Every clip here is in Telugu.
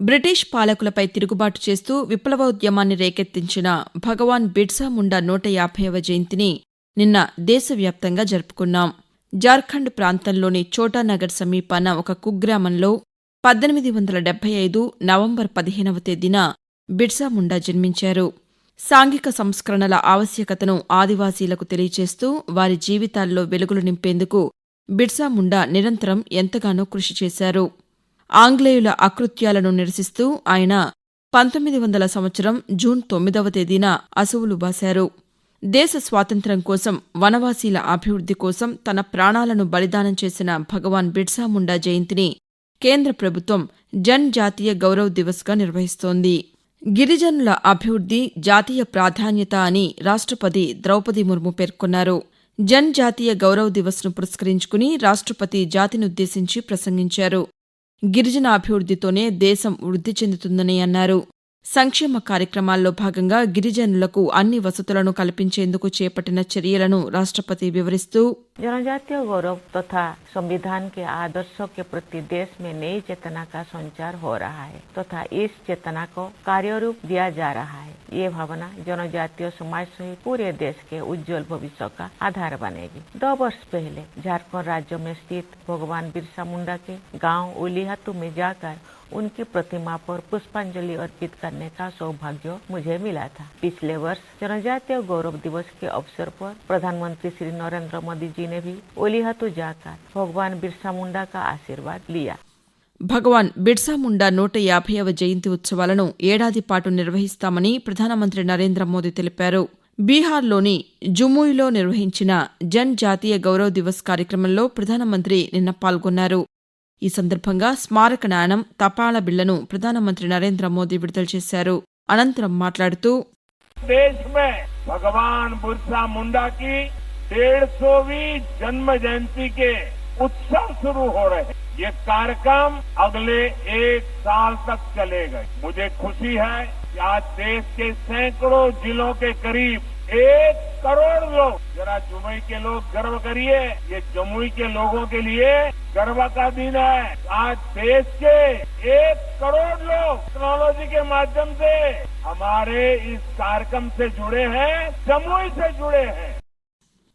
బ్రిటిష్ పాలకులపై తిరుగుబాటు చేస్తూ విప్లవోద్యమాన్ని రేకెత్తించిన భగవాన్ బిర్సా ముండా నూట యాభైవ జయంతిని నిన్న దేశవ్యాప్తంగా జరుపుకున్నాం. జార్ఖండ్ ప్రాంతంలోని చోటానగర్ సమీపాన ఒక కుగ్రామంలో పద్దెనిమిది వందల డెబ్బై ఐదు నవంబర్ పదిహేనవ తేదీన బిర్సా ముండా జన్మించారు. సాంఘిక సంస్కరణల ఆవశ్యకతను ఆదివాసీలకు తెలియచేస్తూ వారి జీవితాల్లో వెలుగులు నింపేందుకు బిర్సా ముండా నిరంతరం ఎంతగానో కృషి చేశారు. ఆంగ్లేయుల అకృత్యాలను నిరసిస్తూ ఆయన పంతొమ్మిది వందల సంవత్సరం జూన్ తొమ్మిదవ తేదీన అసువులు బాశారు. దేశ స్వాతంత్ర్యం కోసం వనవాసీల అభివృద్ధి కోసం తన ప్రాణాలను బలిదానం చేసిన భగవాన్ బిర్సా ముండా జయంతిని కేంద్ర ప్రభుత్వం జన్ జాతీయ గౌరవ్ దివస్గా నిర్వహిస్తోంది. గిరిజనుల అభివృద్ధి జాతీయ ప్రాధాన్యత అని రాష్ట్రపతి ద్రౌపది ముర్ము పేర్కొన్నారు. జన్ జాతీయ గౌరవ్ దివస్ను పురస్కరించుకుని రాష్ట్రపతి జాతినుద్దేశించి ప్రసంగించారు. గిరిజన అభివృద్ధితోనే దేశం వృద్ధి చెందుతుందని అన్నారు. సంక్షేమ కార్యక్రమాల్లో భాగంగా గిరిజనులకు అన్ని వసతులను కల్పించేందుకు చేపట్టిన చర్యలను రాష్ట్రపతి వివరిస్తూ जनजातीय गौरव तथा संविधान के आदर्शों के प्रति देश में नई चेतना का संचार हो रहा है तथा इस चेतना को कार्यरूप दिया जा रहा है ये भावना जनजातीय समाज सहित पूरे देश के उज्जवल भविष्य का आधार बनेगी दो वर्ष पहले झारखंड राज्य में स्थित भगवान बिरसा मुंडा के गांव उलीहतु में जाकर उनकी प्रतिमा पर पुष्पांजलि अर्पित करने का सौभाग्य मुझे मिला था पिछले वर्ष जनजातीय गौरव दिवस के अवसर पर प्रधानमंत्री श्री नरेंद्र मोदी जी ने भी ओलीहतु जाकर भगवान बिरसा मुंडा का आशीर्वाद लिया భగవాన్ బిర్సా ముండా నూట యాభైవ జయంతి ఉత్సవాలను ఏడాది పాటు నిర్వహిస్తామని ప్రధానమంత్రి నరేంద్ర మోదీ తెలిపారు బీహార్లోని జుమూయిలో నిర్వహించిన జన్ జాతీయ గౌరవ్ దివస్ కార్యక్రమంలో ప్రధానమంత్రి నిన్న పాల్గొన్నారు ఈ సందర్భంగా స్మారక నాణం తపాలా బిళ్లను ప్రధానమంత్రి నరేంద్ర మోదీ విడుదల చేశారు అనంతరం మాట్లాడుతూ देश में भगवान बिरसा मुंडा की डेढ़ सौवीं जन्म जयंती के उत्सव शुरू हो रहे हैं ये कार्यक्रम अगले एक साल तक चलेगा मुझे खुशी है कि आज देश के सैकड़ों जिलों के करीब एक करोड़ लोग। जरा जुमई के लोग गर्व करिए, ये जमुई के लोगों के लिए गर्व का दिन है। आज देश के एक करोड़ लोग टेक्नोलॉजी के माध्यम से हमारे इस कार्यक्रम से जुड़े हैं, जमुई से जुड़े हैं।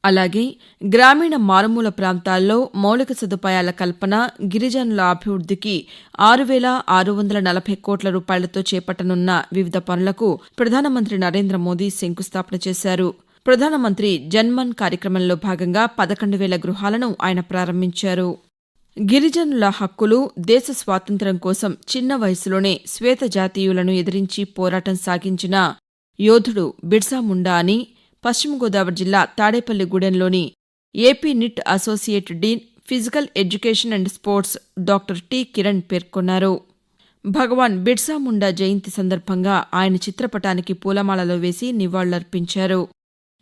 అలాగే గ్రామీణ మారుమూల ప్రాంతాల్లో మౌలిక సదుపాయాల కల్పన గిరిజనుల అభివృద్ధికి ఆరు వేల ఆరు వందల నలభై కోట్ల రూపాయలతో చేపట్టనున్న వివిధ పనులకు ప్రధానమంత్రి నరేంద్ర మోదీ శంకుస్థాపన చేశారు. ప్రధానమంత్రి జన్మన్ కార్యక్రమంలో భాగంగా పదకొండు వేల గృహాలను ఆయన ప్రారంభించారు. గిరిజనుల హక్కులు దేశ స్వాతంత్ర్యం కోసం చిన్న వయసులోనే శ్వేత జాతీయులను ఎదిరించి పోరాటం సాగించిన యోధుడు బిర్సా ముండా అని పశ్చిమ గోదావరి జిల్లా తాడేపల్లిగూడెంలోని AP NIT associate dean physical education and sports doctor T Kiran పేర్కొన్నారు. భగవాన్ బిర్సా ముండా జయంతి సందర్భంగా ఆయన చిత్రపటానికి పూలమాలలో వేసి నివాళులర్పించారు.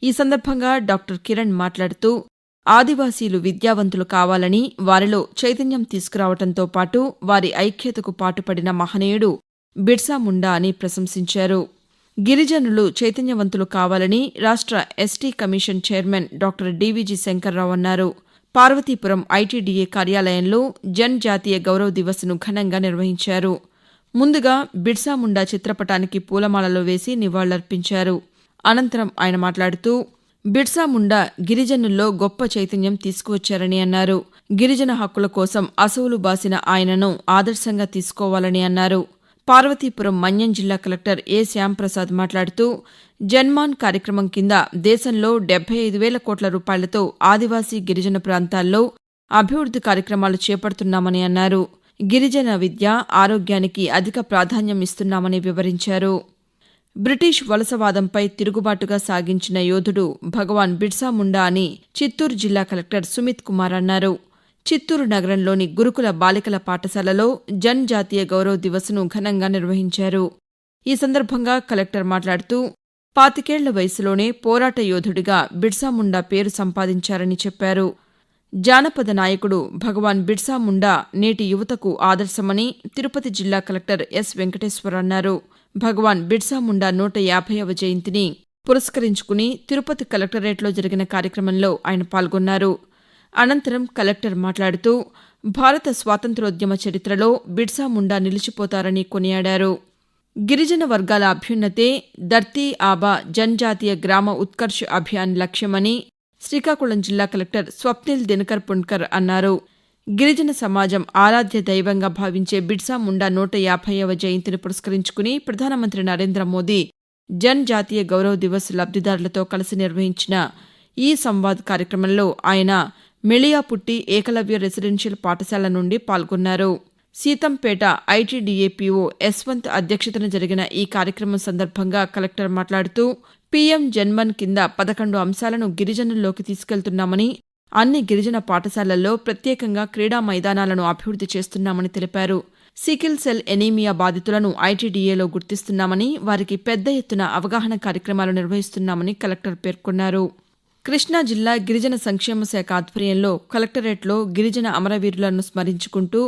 ఈ సందర్భంగా డాక్టర్ కిరణ్ మాట్లాడుతూ ఆదివాసీలు విద్యావంతులు కావాలని వారిలో చైతన్యం తీసుకురావడంతో పాటు వారి ఐక్యతకు పాటుపడిన మహనీయుడు బిర్సా ముండా అని ప్రశంసించారు. గిరిజనులు చైతన్యవంతులు కావాలని రాష్ట్ర ST commission chairman doctor DVG Shankar Rao అన్నారు. పార్వతీపురం ఐటీడీఏ కార్యాలయంలో జన్ జాతీయ గౌరవ్ దివస్ను ఘనంగా నిర్వహించారు. ముందుగా బిర్సా ముండా చిత్రపటానికి పూలమాలలో వేసి నివాళులర్పించారు. అనంతరం ఆయన మాట్లాడుతూ బిర్సా ముండా గిరిజనుల్లో గొప్ప చైతన్యం తీసుకువచ్చారని అన్నారు. గిరిజన హక్కుల కోసం అసువులు బాసిన ఆయనను ఆదర్శంగా తీసుకోవాలని అన్నారు. పార్వతీపురం మన్యం జిల్లా కలెక్టర్ ఏ శ్యాంప్రసాద్ మాట్లాడుతూ జన్మాన్ కార్యక్రమం కింద దేశంలో డెబ్బై ఐదు వేల కోట్ల రూపాయలతో ఆదివాసీ గిరిజన ప్రాంతాల్లో అభివృద్ధి కార్యక్రమాలు చేపడుతున్నామని అన్నారు. గిరిజన విద్య ఆరోగ్యానికి అధిక ప్రాధాన్యం ఇస్తున్నామని వివరించారు. బ్రిటిష్ వలసవాదంపై తిరుగుబాటుగా సాగించిన యోధుడు భగవాన్ బిర్సా ముండా అని చిత్తూరు జిల్లా కలెక్టర్ సుమిత్ కుమార్ అన్నారు. చిత్తూరు నగరంలోని గురుకుల బాలికల పాఠశాలలో జన్ జాతీయ గౌరవ్ దివస్ను ఘనంగా నిర్వహించారు. ఈ సందర్భంగా కలెక్టర్ మాట్లాడుతూ పాతికేళ్ళ వయసులోనే పోరాట యోధుడిగా బిర్సాముండా పేరు సంపాదించారని చెప్పారు. జానపద నాయకుడు భగవాన్ బిర్సాముండా నేటి యువతకు ఆదర్శమని తిరుపతి జిల్లా కలెక్టర్ ఎస్ వెంకటేశ్వర్ అన్నారు. భగవాన్ బిర్సాముండా నూట యాభైవ జయంతిని పురస్కరించుకుని తిరుపతి కలెక్టరేట్లో జరిగిన కార్యక్రమంలో ఆయన పాల్గొన్నారు. అనంతరం కలెక్టర్ మాట్లాడుతూ భారత స్వాతంత్ర్యోద్యమ చరిత్రలో బిర్సా ముండా నిలిచిపోతారని కొనియాడారు. గిరిజన వర్గాల అభ్యున్నతే ధర్తీ ఆబా జన్జాతీయ గ్రామ ఉత్కర్ష్ అభియాన్ లక్ష్యమని శ్రీకాకుళం జిల్లా కలెక్టర్ స్వప్నిల్ దినకర్ పుణ్కర్ అన్నారు. గిరిజన సమాజం ఆరాధ్య దైవంగా భావించే బిర్సా ముండా నూట యాభైవ జయంతిని పురస్కరించుకుని ప్రధానమంత్రి నరేంద్ర మోదీ జన్ జాతీయ గౌరవ్ దివస్ లబ్దిదారులతో కలిసి నిర్వహించిన ఈ సంవాద్ కార్యక్రమంలో ఆయన మెళియాపుట్టి ఏకలవ్య రెసిడెన్షియల్ పాఠశాల నుండి పాల్గొన్నారు. సీతంపేట ఐటీడీఏపీఓ యశ్వంత్ అధ్యక్షతన జరిగిన ఈ కార్యక్రమం సందర్భంగా కలెక్టర్ మాట్లాడుతూ పీఎం జన్మన్ కింద పదకొండు అంశాలను గిరిజనుల్లోకి తీసుకెళ్తున్నామని అన్ని గిరిజన పాఠశాలల్లో ప్రత్యేకంగా క్రీడా మైదానాలను అభివృద్ది చేస్తున్నామని తెలిపారు. సికిల్ సెల్ ఎనీమియా బాధితులను ఐటీడీఏలో గుర్తిస్తున్నామని వారికి పెద్ద ఎత్తున అవగాహన కార్యక్రమాలు నిర్వహిస్తున్నామని కలెక్టర్ పేర్కొన్నారు. కృష్ణా జిల్లా గిరిజన సంక్షేమ శాఖ ఆధ్వర్యంలో కలెక్టరేట్లో గిరిజన అమరవీరులను స్మరించుకుంటూ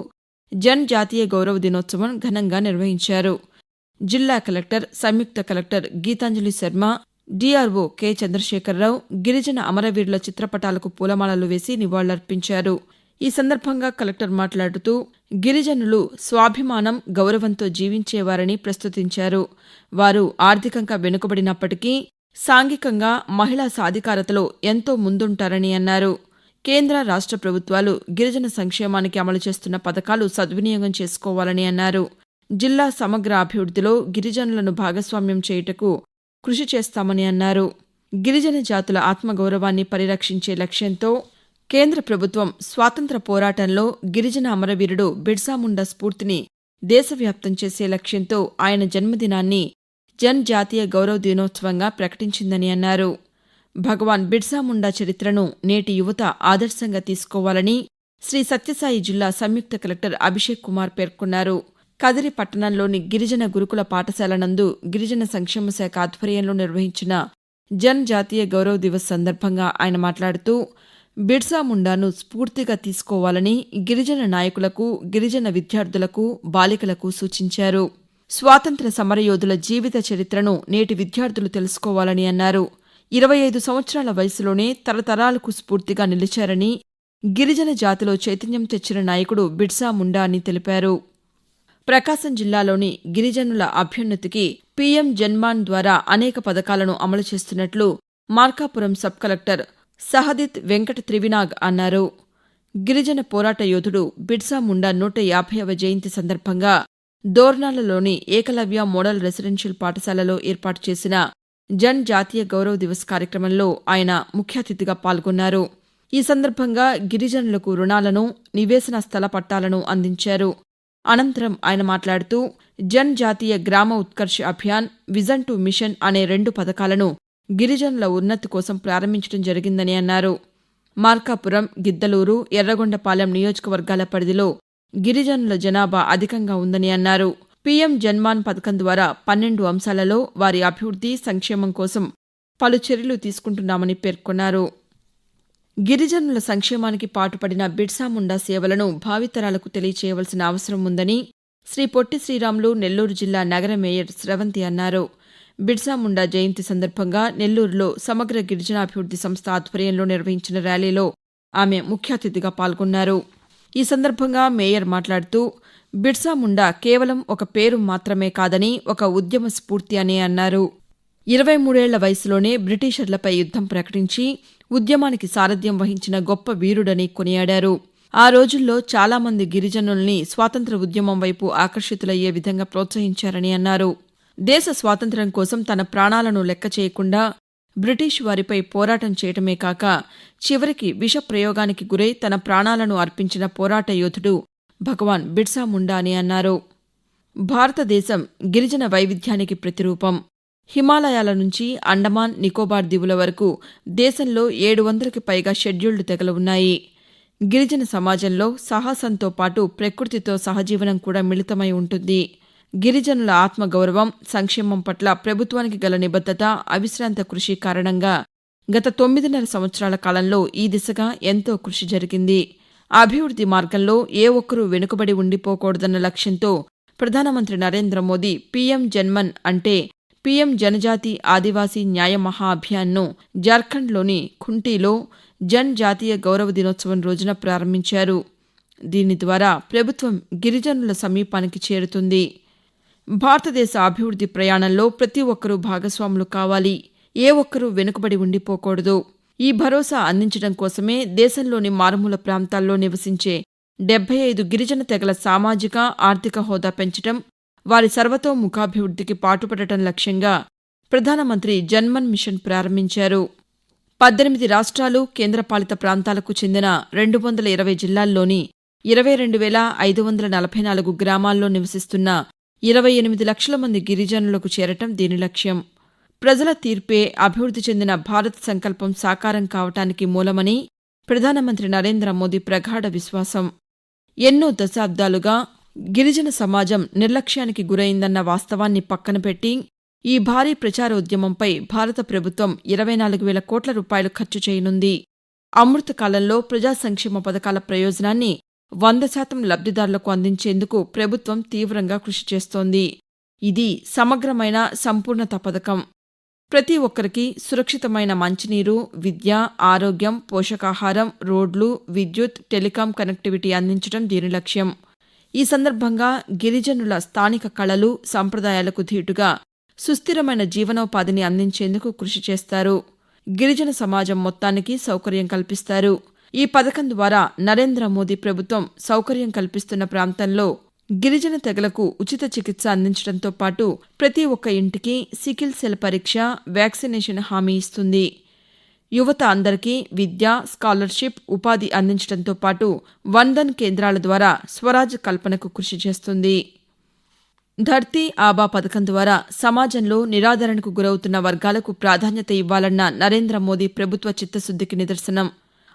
జన్ జాతీయ గౌరవ దినోత్సవం ఘనంగా నిర్వహించారు. జిల్లా కలెక్టర్ సంయుక్త collector Geethanjali Sharma DRO K Chandrasekhara Rao గిరిజన అమరవీరుల చిత్రపటాలకు పూలమాలలు వేసి నివాళులర్పించారు. ఈ సందర్భంగా కలెక్టర్ మాట్లాడుతూ గిరిజనులు స్వాభిమానం గౌరవంతో జీవించేవారని ప్రస్తుతించారు. వారు ఆర్థికంగా వెనుకబడినప్పటికీ సాంఘికంగా మహిళా సాధికారతలో ఎంతో ముందుంటారని అన్నారు. కేంద్ర రాష్ట్ర ప్రభుత్వాలు గిరిజన సంక్షేమానికి అమలు చేస్తున్న పథకాలు సద్వినియోగం చేసుకోవాలని అన్నారు. జిల్లా సమగ్ర అభివృద్ధిలో గిరిజనులను భాగస్వామ్యం చేయుటకు కృషి చేస్తామని అన్నారు. గిరిజన జాతుల ఆత్మగౌరవాన్ని పరిరక్షించే లక్ష్యంతో కేంద్ర ప్రభుత్వం స్వాతంత్ర పోరాటంలో గిరిజన అమరవీరుడు బిర్సాముండా స్ఫూర్తిని దేశవ్యాప్తం చేసే లక్ష్యంతో ఆయన జన్మదినాన్ని జన్ జాతీయ గౌరవ దినోత్సవంగా ప్రకటించిందని అన్నారు. భగవాన్ బిర్సా ముండా చరిత్రను నేటి యువత ఆదర్శంగా తీసుకోవాలని శ్రీ సత్యసాయి జిల్లా సంయుక్త కలెక్టర్ అభిషేక్ కుమార్ పేర్కొన్నారు. కదిరి పట్టణంలోని గిరిజన గురుకుల పాఠశాల నందు గిరిజన సంక్షేమ శాఖ ఆధ్వర్యంలో నిర్వహించిన జన్ జాతీయ గౌరవ దివస్ సందర్భంగా ఆయన మాట్లాడుతూ బిర్సా ముండాను స్ఫూర్తిగా తీసుకోవాలని గిరిజన నాయకులకు గిరిజన విద్యార్థులకు బాలికలకు సూచించారు. స్వాతంత్ర సమరయోధుల జీవిత చరిత్రను నేటి విద్యార్థులు తెలుసుకోవాలని అన్నారు. ఇరవై ఐదు సంవత్సరాల వయసులోనే తరతరాలకు స్ఫూర్తిగా నిలిచారని గిరిజన జాతిలో చైతన్యం తెచ్చిన నాయకుడు బిడ్సా ముండా అని తెలిపారు. ప్రకాశం జిల్లాలోని గిరిజనుల అభ్యున్నతికి పీఎం జన్మాన్ ద్వారా అనేక పథకాలను అమలు చేస్తున్నట్లు మార్కాపురం సబ్ కలెక్టర్ సహదిత్ వెంకట త్రివినాగ్ అన్నారు. గిరిజన పోరాట యోధుడు బిడ్సా ముండా నూట యాభైవ జయంతి సందర్భంగా దోర్నాలలోని ఏకలవ్య మోడల్ రెసిడెన్షియల్ పాఠశాలలో ఏర్పాటు చేసిన జన్ జాతీయ గౌరవ్ దివస్ కార్యక్రమంలో ఆయన ముఖ్య అతిథిగా పాల్గొన్నారు. ఈ సందర్భంగా గిరిజనులకు రుణాలను నివేశన స్థల పట్టాలను అందించారు. అనంతరం ఆయన మాట్లాడుతూ Janjatiya Gram Utkarsh Abhiyan vision to mission అనే రెండు పథకాలను గిరిజనుల ఉన్నతి కోసం ప్రారంభించడం జరిగిందని అన్నారు. మార్కాపురం గిద్దలూరు ఎర్రగొండపాలెం నియోజకవర్గాల పరిధిలో గిరిజనుల జనాభా అధికంగా ఉందని అన్నారు. పీఎం జన్మాన్ పథకం ద్వారా పన్నెండు అంశాలలో వారి అభివృద్ధి సంక్షేమం కోసం పలు చర్యలు తీసుకుంటున్నామని పేర్కొన్నారు. గిరిజనుల సంక్షేమానికి పాటుపడిన బిర్సా ముండా సేవలను భావితరాలకు తెలియచేయవలసిన అవసరం ఉందని శ్రీ పొట్టి శ్రీరాములు నెల్లూరు జిల్లా నగర మేయర్ స్రవంతి అన్నారు. బిర్సా ముండా జయంతి సందర్భంగా నెల్లూరులో సమగ్ర గిరిజనాభివృద్ది సంస్థ ఆధ్వర్యంలో నిర్వహించిన ర్యాలీలో ఆమె ముఖ్య అతిథిగా పాల్గొన్నారు. ఈ సందర్భంగా మేయర్ మాట్లాడుతూ బిర్సా ముండా కేవలం ఒక పేరు మాత్రమే కాదని ఒక ఉద్యమ స్ఫూర్తి అని అన్నారు. ఇరవై మూడేళ్ళ వయసులోనే బ్రిటిషర్లపై యుద్ధం ప్రకటించి ఉద్యమానికి సారథ్యం వహించిన గొప్ప వీరుడని కొనియాడారు. ఆ రోజుల్లో చాలామంది గిరిజనుల్ని స్వాతంత్ర ఉద్యమం వైపు ఆకర్షితులయ్యే విధంగా ప్రోత్సహించారని అన్నారు. దేశ స్వాతంత్ర్యం కోసం తన ప్రాణాలను లెక్క చేయకుండా బ్రిటిష్ వారిపై పోరాటం చేయటమే కాక చివరికి విష ప్రయోగానికి గురై తన ప్రాణాలను అర్పించిన పోరాట యోధుడు భగవాన్ బిర్సా ముండా అని అన్నారు. భారతదేశం గిరిజన వైవిధ్యానికి ప్రతిరూపం. హిమాలయాల నుంచి అండమాన్ నికోబార్ దీవుల వరకు దేశంలో ఏడు వందలకి పైగా షెడ్యూల్డ్ తెగలు ఉన్నాయి. గిరిజన సమాజంలో సాహసంతో పాటు ప్రకృతితో సహజీవనం కూడా మిళితమై ఉంటుంది. గిరిజనుల ఆత్మగౌరవం సంక్షేమం పట్ల ప్రభుత్వానికి గల నిబద్ధత అవిశ్రాంత కృషి కారణంగా గత తొమ్మిదిన్నర సంవత్సరాల కాలంలో ఈ దిశగా ఎంతో కృషి జరిగింది. అభివృద్ధి మార్గంలో ఏ ఒక్కరూ వెనుకబడి ఉండిపోకూడదన్న లక్ష్యంతో ప్రధానమంత్రి నరేంద్ర మోదీ పీఎం జన్మన్ అంటే పీఎం జనజాతి ఆదివాసీ న్యాయ మహా అభియాన్ను జార్ఖండ్లోని ఖుంటీలో జన్ జాతీయ గౌరవ దినోత్సవం రోజున ప్రారంభించారు. దీని ద్వారా ప్రభుత్వం గిరిజనుల సమీపానికి చేరుతుంది. భారతదేశ అభివృద్ధి ప్రయాణంలో ప్రతి ఒక్కరూ భాగస్వాములు కావాలి. ఏ ఒక్కరూ వెనుకబడి ఉండిపోకూడదు. ఈ భరోసా అందించడం కోసమే దేశంలోని మారుమూల ప్రాంతాల్లో నివసించే డెబ్బై ఐదు గిరిజన తెగల సామాజిక ఆర్థిక హోదా పెంచడం వారి సర్వతోముఖాభివృద్ధికి పాటుపడటం లక్ష్యంగా ప్రధానమంత్రి జన్మన్ మిషన్ ప్రారంభించారు. పద్దెనిమిది రాష్ట్రాలు కేంద్రపాలిత ప్రాంతాలకు చెందిన రెండు వందల ఇరవై జిల్లాల్లోని ఇరవై రెండు వేల ఐదు వందల నలభై నాలుగు గ్రామాల్లో నివసిస్తున్న ఇరవై ఎనిమిది లక్షల మంది గిరిజనులకు చేరటం దీని లక్ష్యం. ప్రజల తీర్పే అభివృద్ధి చెందిన భారత్ సంకల్పం సాకారం కావటానికి మూలమని ప్రధానమంత్రి నరేంద్ర మోదీ ప్రగాఢ విశ్వాసం. ఎన్నో దశాబ్దాలుగా గిరిజన సమాజం నిర్లక్ష్యానికి గురైందన్న వాస్తవాన్ని పక్కనపెట్టి ఈ భారీ ప్రచారోద్యమంపై భారత ప్రభుత్వం ఇరవై నాలుగు వేల కోట్ల రూపాయలు ఖర్చు చేయనుంది. అమృత కాలంలో ప్రజా సంక్షేమ పథకాల ప్రయోజనాన్ని వంద శాతం లబ్ధిదారులకు అందించేందుకు ప్రభుత్వం తీవ్రంగా కృషి చేస్తోంది. ఇది సమగ్రమైన సంపూర్ణత పథకం. ప్రతి ఒక్కరికి సురక్షితమైన మంచినీరు విద్య ఆరోగ్యం పోషకాహారం రోడ్లు విద్యుత్ టెలికాం కనెక్టివిటీ అందించడం దీని లక్ష్యం. ఈ సందర్భంగా గిరిజనుల స్థానిక కళలు సంప్రదాయాలకు ధీటుగా సుస్థిరమైన జీవనోపాధిని అందించేందుకు కృషి చేస్తారు. గిరిజన సమాజం మొత్తానికి సౌకర్యం కల్పిస్తారు. ఈ పథకం ద్వారా నరేంద్ర మోదీ ప్రభుత్వం సౌకర్యం కల్పిస్తున్న ప్రాంతంలో గిరిజన తెగలకు ఉచిత చికిత్స అందించడంతో పాటు ప్రతి ఒక్క ఇంటికి సికిల్ సెల్ పరీక్ష వ్యాక్సినేషన్ హామీ ఇస్తుంది. యువత అందరికీ విద్య స్కాలర్షిప్ ఉపాధి అందించడంతో పాటు వందన్ కేంద్రాల ద్వారా స్వరాజ్ కల్పనకు కృషి చేస్తుంది. ధర్తీ ఆబా పథకం ద్వారా సమాజంలో నిరాదరణకు గురవుతున్న వర్గాలకు ప్రాధాన్యత ఇవ్వాలన్న నరేంద్ర మోదీ ప్రభుత్వ చిత్తశుద్ధికి నిదర్శనం.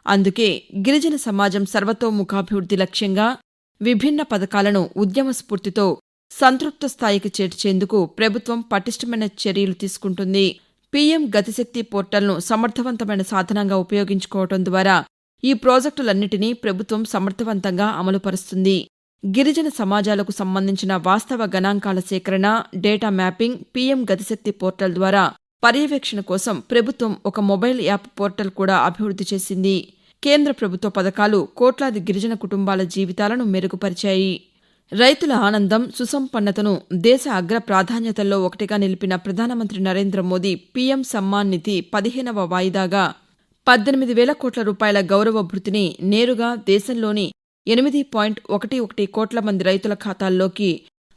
అందుకే గిరిజన సమాజం సర్వతోముఖాభివృద్ధి లక్ష్యంగా విభిన్న పథకాలను ఉద్యమ స్ఫూర్తితో సంతృప్త స్థాయికి చేర్చేందుకు ప్రభుత్వం పటిష్టమైన చర్యలు తీసుకుంటుంది. పీఎం గతిశక్తి పోర్టల్ను సమర్థవంతమైన సాధనంగా ఉపయోగించుకోవడం ద్వారా ఈ ప్రాజెక్టులన్నింటినీ ప్రభుత్వం సమర్థవంతంగా అమలుపరుస్తుంది. గిరిజన సమాజాలకు సంబంధించిన వాస్తవ గణాంకాల సేకరణ data mapping PM Gati Shakti portal ద్వారా పర్యవేక్షణ కోసం ప్రభుత్వం ఒక మొబైల్ యాప్ పోర్టల్ కూడా అభివృద్ధి చేసింది. కేంద్ర ప్రభుత్వ పథకాలు కోట్లాది గిరిజన కుటుంబాల జీవితాలను మెరుగుపరిచాయి. రైతుల ఆనందం సుసంపన్నతను దేశ అగ్ర ప్రాధాన్యతల్లో ఒకటిగా నిలిపిన ప్రధానమంత్రి నరేంద్ర మోదీ పీఎం సమ్మాన్ నిధి పదిహేనవ వాయిదాగా. పద్దెనిమిది వేల కోట్ల రూపాయల గౌరవ భృతిని నేరుగా దేశంలోని ఎనిమిది పాయింట్ ఒకటి ఒకటి కోట్ల మంది రైతుల ఖాతాల్లోకి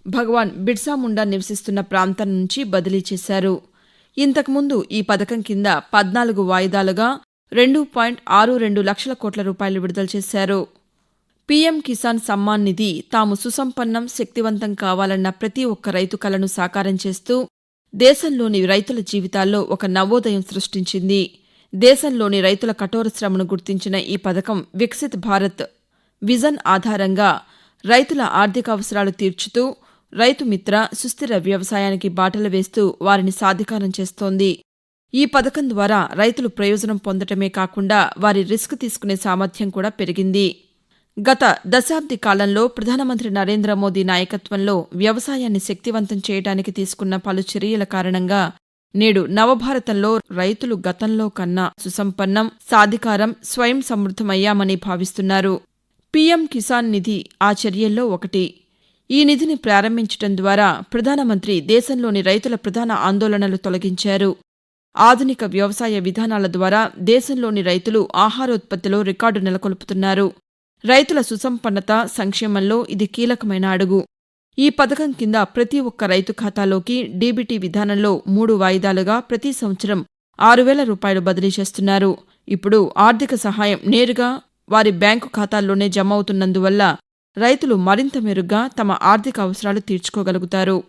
భగవాన్ బిర్సా ముండా నివసిస్తున్న ప్రాంతం నుంచి బదిలీ చేశారు. ఇంతకుముందు ఈ పథకం కింద పద్నాలుగు వాయిదాలుగా రెండు పాయింట్ ఆరు రెండు లక్షల కోట్ల రూపాయలు విడుదల చేశారు. పీఎం కిసాన్ సమ్మాన్ నిధి తాము సుసంపన్నం శక్తివంతం కావాలన్న ప్రతి ఒక్క రైతు కలను సాకారం చేస్తూ దేశంలోని రైతుల జీవితాల్లో ఒక నవోదయం సృష్టించింది. దేశంలోని రైతుల కఠోర శ్రమను గుర్తించిన ఈ పథకం వికసిత్ భారత్ విజన్ ఆధారంగా రైతుల ఆర్థిక అవసరాలు తీర్చుతూ రైతు మిత్ర సుస్థిర వ్యవసాయానికి బాటలు వేస్తూ వారిని సాధికారం చేస్తోంది. ఈ పథకం ద్వారా రైతులు ప్రయోజనం పొందటమే కాకుండా వారి రిస్క్ తీసుకునే సామర్థ్యం కూడా పెరిగింది. గత దశాబ్ది కాలంలో ప్రధానమంత్రి నరేంద్ర మోదీ నాయకత్వంలో వ్యవసాయాన్ని శక్తివంతం చేయడానికి తీసుకున్న పలు చర్యల కారణంగా నేడు నవభారతంలో రైతులు గతంలో కన్నా సుసంపన్నం సాధికారం స్వయం సమృద్ధమయ్యామని భావిస్తున్నారు. పీఎం కిసాన్ నిధి ఆ చర్యల్లో ఒకటి. ఈ నిధిని ప్రారంభించడం ద్వారా ప్రధానమంత్రి దేశంలోని రైతుల ప్రధాన ఆందోళనలు తొలగించారు. ఆధునిక వ్యవసాయ విధానాల ద్వారా దేశంలోని రైతులు ఆహారోత్పత్తిలో రికార్డు నెలకొల్పుతున్నారు. రైతుల సుసంపన్నత సంక్షేమంలో ఇది కీలకమైన అడుగు. ఈ పథకం కింద ప్రతి ఒక్క రైతు ఖాతాలోకి డీబీటీ విధానంలో మూడు వాయిదాలుగా ప్రతి సంవత్సరం ఆరు వేల రూపాయలు బదిలీ చేస్తున్నారు. ఇప్పుడు ఆర్థిక సహాయం నేరుగా వారి బ్యాంకు ఖాతాల్లోనే జమ అవుతున్నందువల్ల రైతులు మరింత మెరుగ్గా తమ ఆర్థిక అవసరాలు తీర్చుకోగలుగుతారు.